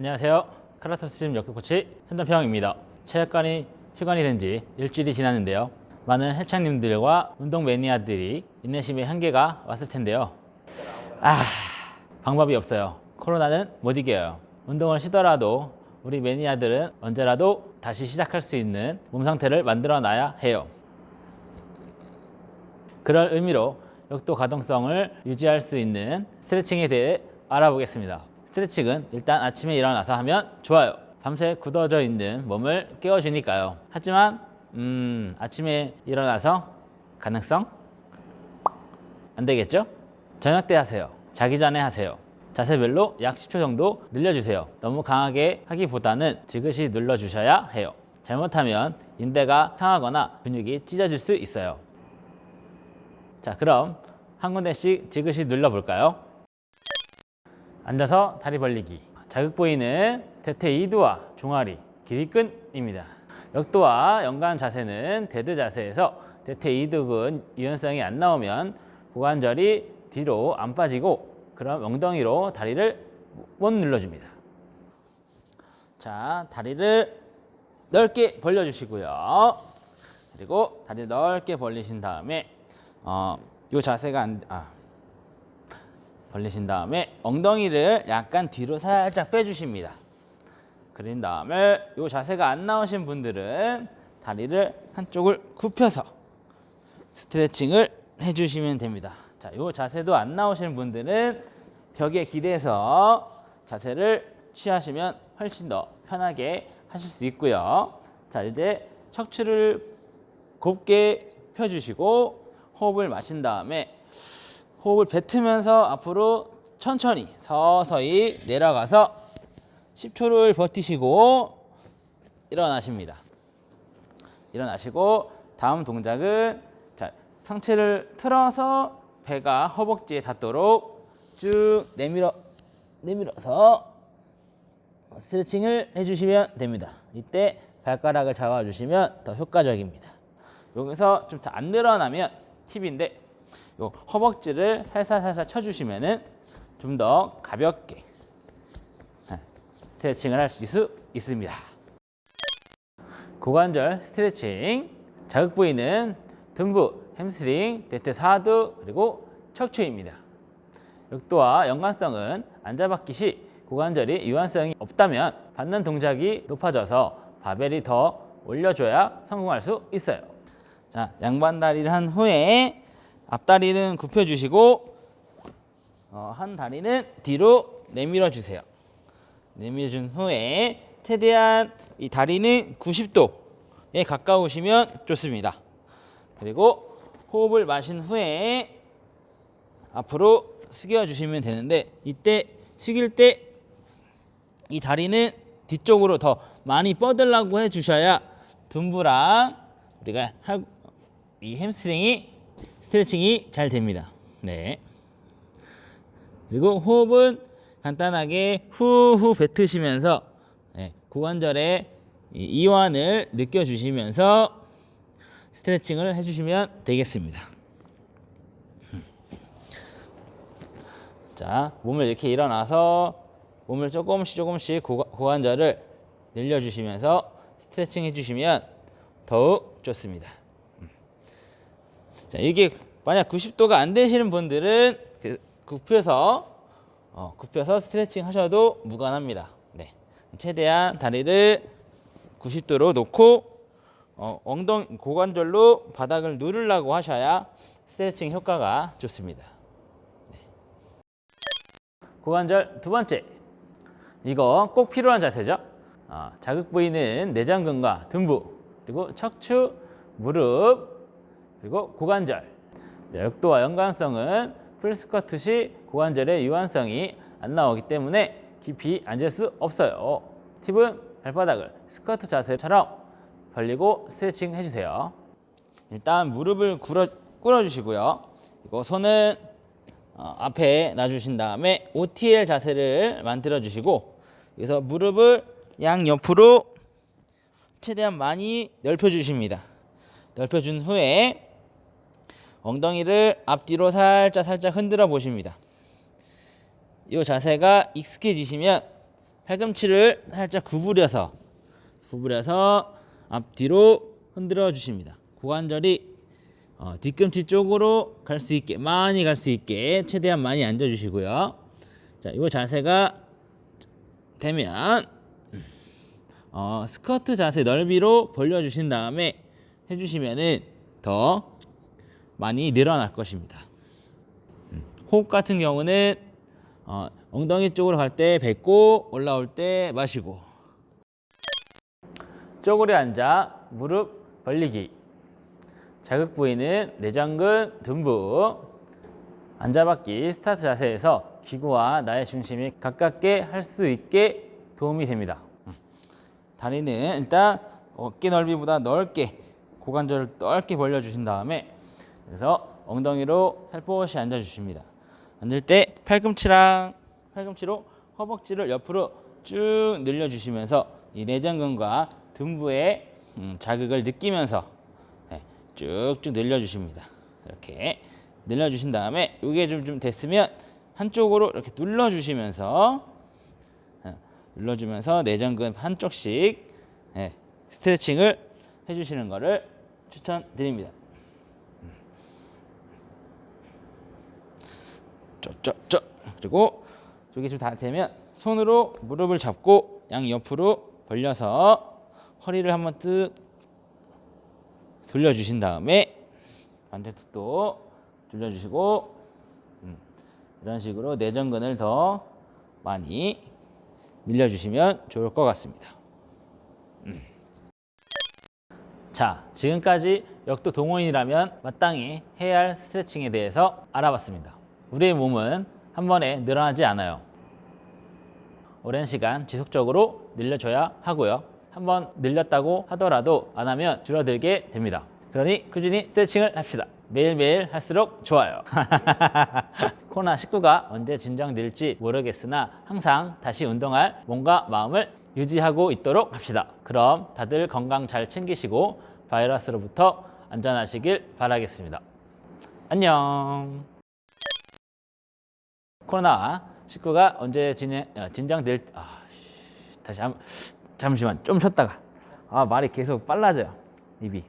안녕하세요. 카라토스즘 역도 코치 현전평입니다. 체육관이 휴관이 된 지 일주일이 지났는데요. 많은 헬창님들과 운동 매니아들이 인내심의 한계가 왔을 텐데요. 아, 방법이 없어요. 코로나는 못 이겨요. 운동을 쉬더라도 우리 매니아들은 언제라도 다시 시작할 수 있는 몸 상태를 만들어 놔야 해요. 그럴 의미로 역도 가동성을 유지할 수 있는 스트레칭에 대해 알아보겠습니다. 스트레칭은 일단 아침에 일어나서 하면 좋아요. 밤새 굳어져 있는 몸을 깨워주니까요. 하지만 음, 아침에 일어나서 가능성 안 되겠죠? 저녁 때 하세요. 자기 전에 하세요. 자세별로 약 10초 정도 늘려주세요. 너무 강하게 하기보다는 지그시 눌러주셔야 해요. 잘못하면 인대가 상하거나 근육이 찢어질 수 있어요. 자, 그럼 한 군데씩 지그시 눌러볼까요? 앉아서 다리 벌리기. 자극 부위는 대퇴 2두와 종아리, 길이끈입니다. 역도와 연관 자세는 데드 자세에서 대퇴 2두근 유연성이 안 나오면 고관절이 뒤로 안 빠지고 그럼 엉덩이로 다리를 못 눌러줍니다. 자, 다리를 넓게 벌려주시고요. 그리고 다리를 넓게 벌리신 다음에 어, 요 자세가 안, 아, 벌리신 다음에 엉덩이를 약간 뒤로 살짝 빼주십니다. 그린 다음에 요 자세가 안 나오신 분들은 다리를 한쪽을 굽혀서 스트레칭을 해주시면 됩니다. 자, 요 자세도 안 나오시는 분들은 벽에 기대서 자세를 취하시면 훨씬 더 편하게 하실 수 있고요. 자, 이제 척추를 곱게 펴주시고 호흡을 마신 다음에 호흡을 뱉으면서 앞으로 천천히 서서히 내려가서 10초를 버티시고 일어나십니다. 일어나시고 다음 동작은 자, 상체를 틀어서 배가 허벅지에 닿도록 쭉 내밀어 내밀어서 스트레칭을 해주시면 됩니다. 이때 발가락을 잡아주시면 더 효과적입니다. 여기서 좀 안 늘어나면 팁인데 요 허벅지를 살살살살 쳐주시면은 좀 더 가볍게 네, 스트레칭을 할 수 있습니다. 고관절 스트레칭 자극 부위는 등부, 햄스트링, 대퇴 사두 그리고 척추입니다. 역도와 연관성은 앉아받기 시 고관절이 유연성이 없다면 받는 동작이 높아져서 바벨이 더 올려줘야 성공할 수 있어요. 자, 양반 다리를 한 후에 앞다리는 굽혀주시고 어, 한 다리는 뒤로 내밀어 주세요. 내밀어준 후에 최대한 이 다리는 90도에 가까우시면 좋습니다. 그리고 호흡을 마신 후에 앞으로 숙여 주시면 되는데 이때 숙일 때 이 다리는 뒤쪽으로 더 많이 뻗으려고 해 주셔야 둔부랑 우리가 할, 이 햄스트링이 스트레칭이 잘 됩니다. 네. 그리고 호흡은 간단하게 후후 뱉으시면서 네, 고관절의 이 이완을 느껴주시면서 스트레칭을 해주시면 되겠습니다. 자, 몸을 이렇게 일어나서 몸을 조금씩 조금씩 고, 고관절을 늘려주시면서 스트레칭 해주시면 더욱 좋습니다. 자, 이게 만약 90도가 안 되시는 분들은 그 굽혀서 어, 굽혀서 스트레칭 하셔도 무관합니다. 네. 최대한 다리를 90도로 놓고 어, 엉덩이 고관절로 바닥을 누르려고 하셔야 스트레칭 효과가 좋습니다. 네. 고관절 두 번째. 이거 꼭 필요한 자세죠. 어, 자극 부위는 내장근과 등부, 그리고 척추, 무릎, 그리고 고관절. 네, 역도와 연관성은 풀스쿼트 시 고관절의 유한성이 안 나오기 때문에 깊이 앉을 수 없어요. 팁은 발바닥을 스쿼트 자세처럼 벌리고 스트레칭 해주세요. 일단 무릎을 꿇어, 꿇어주시고요. 그리고 손은 어, 앞에 놔주신 다음에 OTL 자세를 만들어 주시고 여기서 무릎을 양 옆으로 최대한 많이 넓혀 주십니다. 넓혀 준 후에 엉덩이를 앞뒤로 살짝 살짝 흔들어 보십니다. 이 자세가 익숙해지시면 팔꿈치를 살짝 구부려서 구부려서 앞뒤로 흔들어 주십니다. 고관절이 어, 뒤꿈치 쪽으로 갈 수 있게 많이 갈 수 있게 최대한 많이 앉아 주시고요. 자, 이 자세가 되면 어, 스커트 자세 넓이로 벌려 주신 다음에 해 주시면은 더 많이 늘어날 것입니다. 음, 호흡 같은 경우는 어, 엉덩이 쪽으로 갈 때 뱉고 올라올 때 마시고 쪼그려 앉아 무릎 벌리기 자극 부위는 내장근, 둔부 앉아받기 스타트 자세에서 기구와 나의 중심이 가깝게 할 수 있게 도움이 됩니다. 음. 다리는 일단 어깨 넓이보다 넓게 고관절을 넓게 벌려주신 다음에 그래서 엉덩이로 살포시 앉아주십니다. 앉을 때 팔꿈치랑 팔꿈치로 허벅지를 옆으로 쭉 늘려주시면서 이 내장근과 둔부의 음, 자극을 느끼면서 네, 쭉쭉 늘려주십니다. 이렇게 늘려주신 다음에 이게 좀, 좀 됐으면 한쪽으로 이렇게 눌러주시면서 예, 눌러주면서 내전근 한쪽씩 예, 스트레칭을 해주시는 것을 추천드립니다. 쪼쪼쪼 그리고 저기 좀 다 되면 손으로 무릎을 잡고 양 옆으로 벌려서 허리를 한번 뜩 돌려주신 다음에 반대쪽도 돌려주시고 음, 이런 식으로 내전근을 더 많이 늘려주시면 좋을 것 같습니다. 음. 자, 지금까지 역도 동호인이라면 마땅히 해야 할 스트레칭에 대해서 알아봤습니다. 우리의 몸은 한 번에 늘어나지 않아요. 오랜 시간 지속적으로 늘려줘야 하고요. 한 번 늘렸다고 하더라도 안 하면 줄어들게 됩니다. 그러니 꾸준히 스트레칭을 합시다. 매일매일 할수록 좋아요. 코로나 19가 언제 진정될지 모르겠으나 항상 다시 운동할 몸과 마음을 유지하고 있도록 합시다. 그럼 다들 건강 잘 챙기시고 바이러스로부터 안전하시길 바라겠습니다. 안녕. 코로나 19가 언제 진행, 어, 진정될 아, 씨, 다시 한 잠시만 좀 쉬었다가. 아 말이 계속 빨라져요 입이